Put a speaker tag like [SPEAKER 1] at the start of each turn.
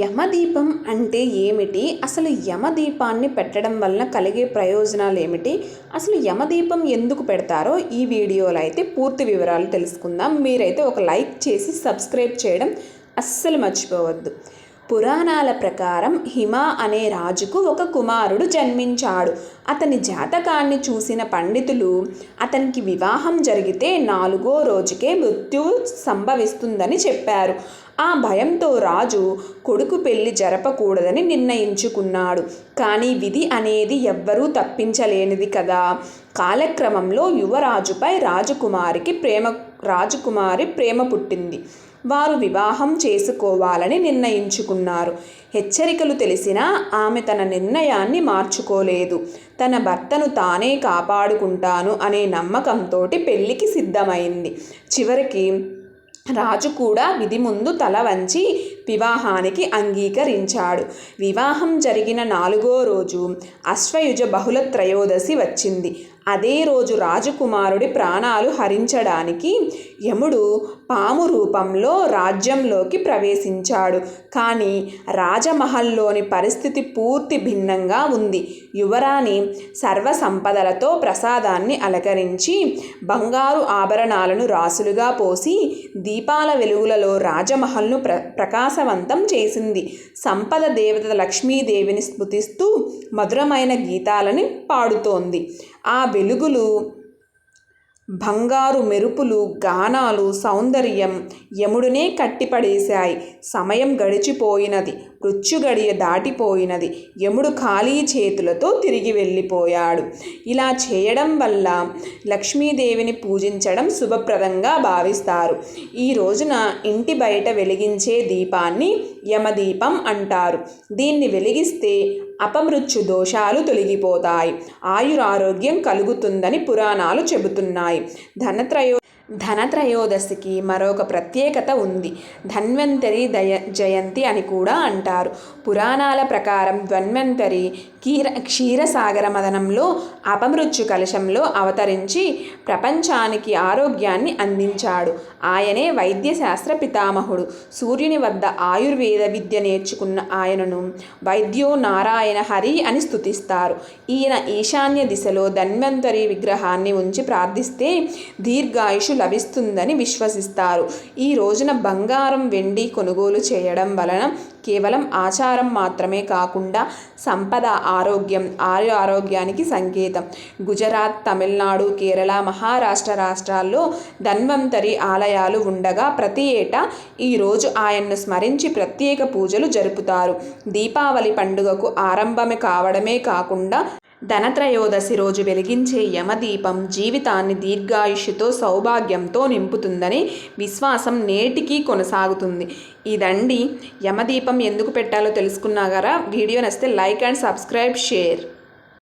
[SPEAKER 1] యమదీపం అంటే ఏమిటి? అసలు యమదీపాన్ని పెట్టడం వలన కలిగే ప్రయోజనాలు ఏమిటి అసలు యమదీపం ఎందుకు పెడతారో ఈ వీడియోలో అయితే పూర్తి వివరాలు తెలుసుకుందాం. మీరైతే ఒక లైక్ చేసి సబ్స్క్రైబ్ చేయడం అస్సలు మర్చిపోవద్దు. పురాణాల ప్రకారం హిమ అనే రాజుకు ఒక కుమారుడు జన్మించాడు. అతని జాతకాన్ని చూసిన పండితులు అతనికి వివాహం జరిగితే నాలుగో రోజుకే మృత్యువు సంభవిస్తుందని చెప్పారు. ఆ భయంతో రాజు కొడుకు పెళ్ళి జరపకూడదని నిర్ణయించుకున్నాడు. కానీ విధి అనేది ఎవ్వరూ తప్పించలేనిది కదా. కాలక్రమంలో యువరాజుపై రాజకుమారికి ప్రేమ రాజకుమారి ప్రేమ పుట్టింది. వారు వివాహం చేసుకోవాలని నిర్ణయించుకున్నారు. హెచ్చరికలు తెలిసినా ఆమె తన నిర్ణయాన్ని మార్చుకోలేదు. తన భర్తను తానే కాపాడుకుంటాను అనే నమ్మకంతో పెళ్ళికి సిద్ధమైంది. చివరికి రాజు కూడా విధి ముందు తల వంచి వివాహానికి అంగీకరించాడు. వివాహం జరిగిన నాలుగో రోజు అశ్వయుజ బహుళ త్రయోదశి వచ్చింది. అదే రోజు రాజకుమారుడి ప్రాణాలు హరించడానికి యముడు పాము రూపంలో రాజ్యంలోకి ప్రవేశించాడు. కానీ రాజమహల్లోని పరిస్థితి పూర్తి భిన్నంగా ఉంది. యువరాణి సర్వసంపదలతో ప్రసాదాన్ని అలకరించి బంగారు ఆభరణాలను రాసులుగా పోసి దీపాల వెలుగులలో రాజమహల్ను ప్ర ప్రకాశవంతం చేసింది. సంపద దేవత లక్ష్మీదేవిని స్మృతిస్తూ మధురమైన గీతాలని పాడుతోంది. ఆ వెలుగులు బంగారు మెరుపులు గానాలు సౌందర్యం యముడినే కట్టిపడేశాయి. సమయం గడిచిపోయినది. మృత్యుగడియ దాటిపోయినది. యముడు ఖాళీ చేతులతో తిరిగి వెళ్ళిపోయాడు. ఇలా చేయడం వల్ల లక్ష్మీదేవిని పూజించడం శుభప్రదంగా భావిస్తారు. ఈ రోజున ఇంటి బయట వెలిగించే దీపాన్ని యమదీపం అంటారు. దీన్ని వెలిగిస్తే అపమృత్యు దోషాలు తొలగిపోతాయి. ఆయురారోగ్యం కలుగుతుందని పురాణాలు చెబుతున్నాయి. ధనత్రయో ధనత్రయోదశికి మరొక ప్రత్యేకత ఉంది. ధన్వంతరి దయ జయంతి అని కూడా అంటారు. పురాణాల ప్రకారం ధన్వంతరి కీర క్షీరసాగర మదనంలో అపమృత్యు కలశంలో అవతరించి ప్రపంచానికి ఆరోగ్యాన్ని అందించాడు. ఆయనే వైద్యశాస్త్ర పితామహుడు. సూర్యుని వద్ద ఆయుర్వేద విద్య నేర్చుకున్న ఆయనను వైద్యో నారాయణ హరి అని స్తుతిస్తారు. ఈయన ఈశాన్య దిశలో ధన్వంతరి విగ్రహాన్ని ఉంచి ప్రార్థిస్తే దీర్ఘాయుషు లభిస్తుందని విశ్వసిస్తారు. ఈ రోజున బంగారం వెండి కొనుగోలు చేయడం వలన కేవలం ఆచారం మాత్రమే కాకుండా సంపద ఆరోగ్యం ఆయు ఆరోగ్యానికి సంకేతం. గుజరాత్ తమిళనాడు కేరళ మహారాష్ట్ర రాష్ట్రాల్లో ధన్వంతరి ఆలయాలు ఉండగా ప్రతి ఏటా ఈరోజు ఆయన్ను స్మరించి ప్రత్యేక పూజలు జరుపుతారు. దీపావళి పండుగకు ఆరంభమే కావడమే కాకుండా ధనత్రయోదశి రోజు వెలిగించే యమదీపం జీవితాన్ని దీర్ఘాయుష్యతో సౌభాగ్యంతో నింపుతుందని విశ్వాసం నేటికీ కొనసాగుతుంది. ఇదండి యమదీపం ఎందుకు పెట్టాలో తెలుసుకున్నాగారా? వీడియో నచ్చితే లైక్ అండ్ సబ్స్క్రైబ్ షేర్.